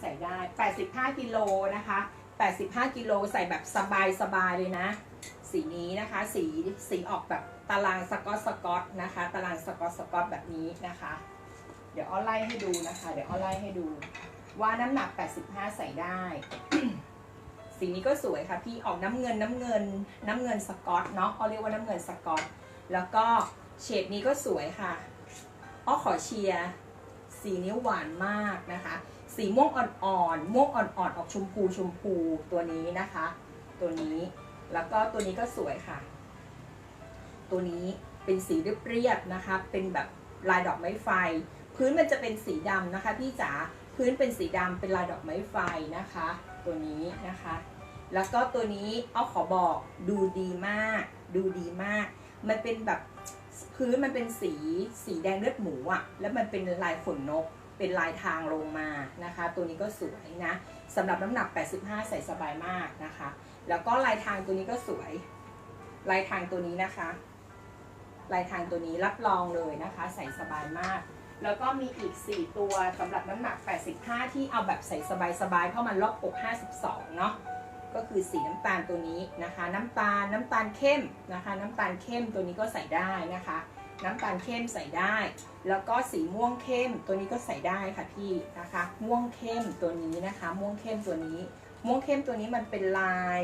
ใส่ได้ 85กิโลนะคะ 85กิโลใส่แบบสบายๆเลยนะ สีนี้นะคะ สีสีออกแบบตารางสกอตสกอตนะคะ ตารางสกอตสกอตแบบนี้นะคะ เดี๋ยวอ้อไล่ให้ดูนะคะ เดี๋ยวอ้อไล่ให้ดู ว่าน้ำหนัก 85 ใส่ได้ สีนี้ก็สวยค่ะพี่ออกน้ำเงินน้ำเงินน้ำเงินสกอตเนาะเขาเรียกว่าน้ำเงินสกอต แล้วก็เฉดนี้ก็สวยค่ะอ้อขอเชียร์ สีนี้หวานมากนะคะ สีม่วงอ่อนๆ ม่วงอ่อนๆ ออกชมพูชมพูตัวนี้นะคะ ตัวนี้ แล้วก็ตัวนี้ก็สวยค่ะ ตัวนี้เป็นสีเรียบๆนะคะ เป็นแบบลายดอกไม้ไฟ พื้นมันจะเป็นสีดำนะคะพี่จ๋า พื้นเป็นสีดำเป็นลายดอกไม้ไฟนะคะ ตัวนี้นะคะ แล้วก็ตัวนี้เอาขอบอกดูดีมาก ดูดีมาก มันเป็นแบบ พื้นมันเป็นสีสีแดงเลือดหมูอะ่ะ แล้วมันเป็นลายขนนก เป็นลายทางลงมานะคะ ตัวนี้ก็สวยนะสำหรับน้ำหนัก 85 ใส่สบายมากนะคะ แล้วก็ลายทางตัวนี้ก็สวย ลายทางตัวนี้นะคะ ลายทางตัวนี้รับรองเลยนะคะ ใส่สบายมาก แล้วก็มีอีก 4 ตัวสำหรับน้ำหนัก 85 ที่เอาแบบใส่สบายๆเพราะมันรอบอก 52 เนาะ ก็คือสีน้ำตาลตัวนี้นะคะ น้ำตาลน้ำตาลเข้มนะคะ น้ำตาลเข้มตัวนี้ก็ใส่ได้นะคะ น้ำตาลเข้มใส่ได้ แล้วก็สีม่วงเข้มตัวนี้ก็ใส่ได้ค่ะพี่นะคะ ม่วงเข้มตัวนี้นะคะ ม่วงเข้มตัวนี้ ม่วงเข้มตัวนี้มันเป็นลาย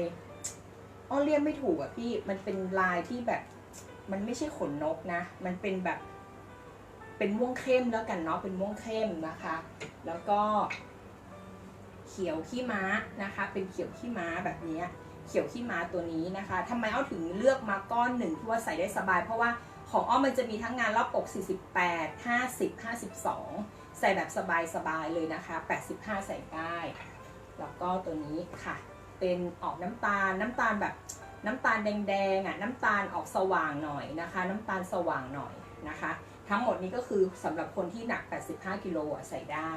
อ้อเรียกไม่ถูกอะพี่มันเป็นลายที่แบบมันไม่ใช่ขนนกนะ มันเป็นแบบ เป็นม่วงเข้มแล้วกันเนาะเป็นม่วงเข้มนะคะ แล้วก็ ขียวขี้ม้านะคะ เป็นเขียวขี้ม้าแบบนี้เขียวขี้ม้าตัวนี้นะคะทำไมอ้อถึงเลือกมาก้อนหนึ่งที่ว่าใส่ได้สบาย เพราะว่าของอ้อมันจะมีทั้งงานรอบอก 48 50 52 ใส่แบบสบายๆเลยนะคะ 85 ใส่ได้ แล้วก็ตัวนี้ค่ะ เป็นออกน้ำตาลน้ำตาลแบบน้ำตาลแดงๆอะน้ำตาลออกสว่างหน่อยนะคะ น้ำตาลสว่างหน่อยนะคะ ทั้งหมดนี้ก็คือสำหรับคนที่หนัก 85 กิโลอะใส่ได้